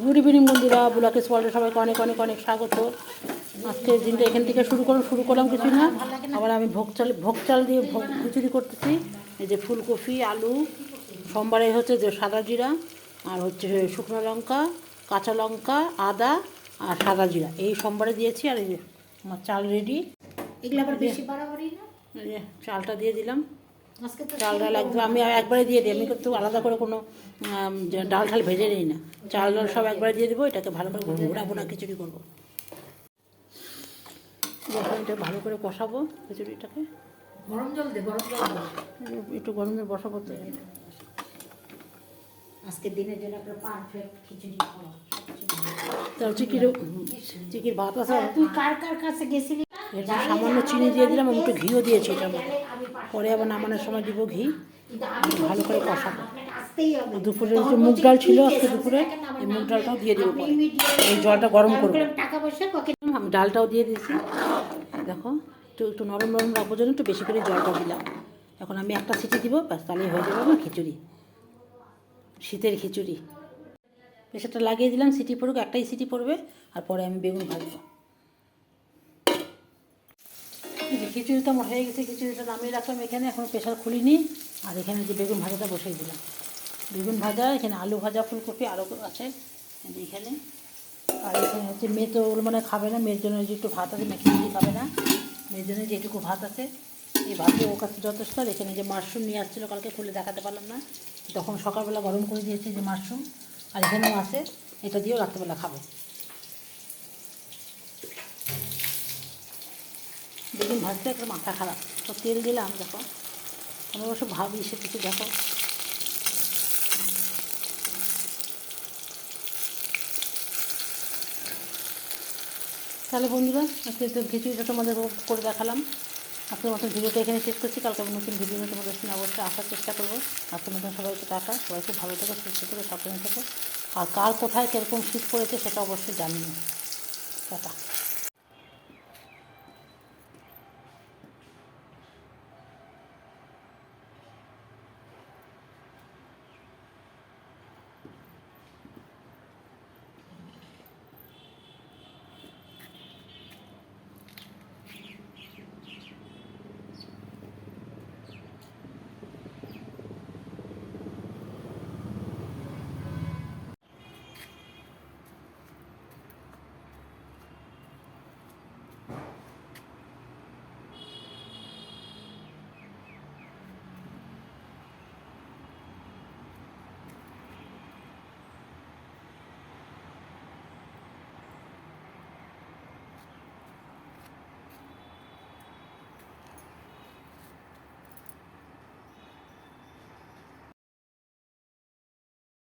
Good evening বন্ধুরা ব্লকেশ ওয়ার্ল্ডে সবাইকে অনেক অনেক অনেক স্বাগত। আজকে দিনটা এখান থেকে শুরু করলাম শুরু করলাম কিছু না। আবার আমি ভোগ চাল ভোগ চাল দিয়ে ভোগ খিচুড়ি করতেছি। এই যে ফুলকপি আলু সোমবারে হচ্ছে যে সাদা জিরা আর হচ্ছে শুকনো লঙ্কা কাঁচা লঙ্কা আদা আর সাদা জিরা। এই সোমবারে দিয়েছি আর এই যে আমার চাল রেডি এগুলো আবার বেশি বাড়াবাড়ি না? চালটা দিয়ে দিলাম। চাল ডাল একদম আমি একবারে দিয়ে দিই। আমি কিন্তু আলাদা করে কোনো ডাল ঠাল ভেজে নিই না। চাল ডাল সব একবারে দিয়ে দেবো এটাকে ভালো করে ঘোরাবো না খিচুড়ি করব। এটা ভালো করে কষাবো খিচুড়িটাকে। গরম জল দে গরম জল একটু গরম জল বসাবো তো। আজকে দিনের জন্য একটা পারফেক্ট খিচুড়ি তার চিকির চিকির ভাত আছে। তুই কার কার কাছে গেছিলি? এটা সামান্য চিনি দিয়ে দিলাম একটু ঘিও দিয়েছি এটার মধ্যে। পরে আবার নামানোর সময় দিব ঘি। ভালো করে কষাবো। দুপুরে যে মুগ ডাল ছিল আজকে দুপুরে, এই মুগ ডালটাও দিয়ে দেবো এই জলটা গরম করব। আমি ডালটাও দিয়ে দিয়েছি। দেখো, একটু একটু নরম নরম রাখব জন্য একটু বেশি করে জলটা দিলাম। এখন আমি একটা সিটি দিব, ব্যাস, তাহলেই হয়ে যাবে আমার খিচুড়ি। শীতের খিচুড়ি। প্রেশারটা লাগিয়ে দিলাম, সিটি পড়ুক, একটাই সিটি পড়বে, আর পরে আমি বেগুন ভাজবো এই যে খিচুড়িটা আমার হয়ে গেছে, খিচুড়িটা নামিয়ে রাখলাম এখানে, এখন প্রেশার খুলিনি। আর এখানে যে বেগুন ভাজাটা বসিয়ে দিলাম। বেগুন ভাজা, এখানে আলু ভাজা, ফুলকপি আরও আছে। এখানে আর এখানে হচ্ছে মেয়ে তো ওগুলো মানে খাবে না, মেয়ের জন্য যে একটু ভাত আছে মেয়ে খিচুড়ি খাবে না। মেয়ের জন্য যেটুকু ভাত আছে, এই ভাতে ও কাছে যথেষ্ট। আর এখানে যে মাশরুম নিয়ে আসছিল, কালকে খুলে দেখাতে পারলাম না। তখন সকালবেলা গরম করে দিয়েছি যে মাশরুম। আর এখানেও আছে, এটা দিয়েও রাত্রেবেলা খাবে। বেগুন ভাজতে একটা মাথা খারাপ। তো তেল দিলাম, দেখো। আমি অবশ্য ভাবি সে কিছু, দেখো। তাহলে বন্ধুরা, আজকে খিচুড়িটা তোমাদের করে দেখালাম। আজকের মতন ভিডিওটা এখানে শেষ করছি। কালকে আমি নতুন ভিডিও নিয়ে তোমাদের সঙ্গে অবশ্যই আসার চেষ্টা করব। আজকের মতন সবাইকে টাকা সবাইকে ভালো থেকো, সুস্থ থেকো, সাবধানে থেকো। আর কার কোথায় কীরকম শীত পড়েছে সেটা অবশ্যই জানিও। টাটা।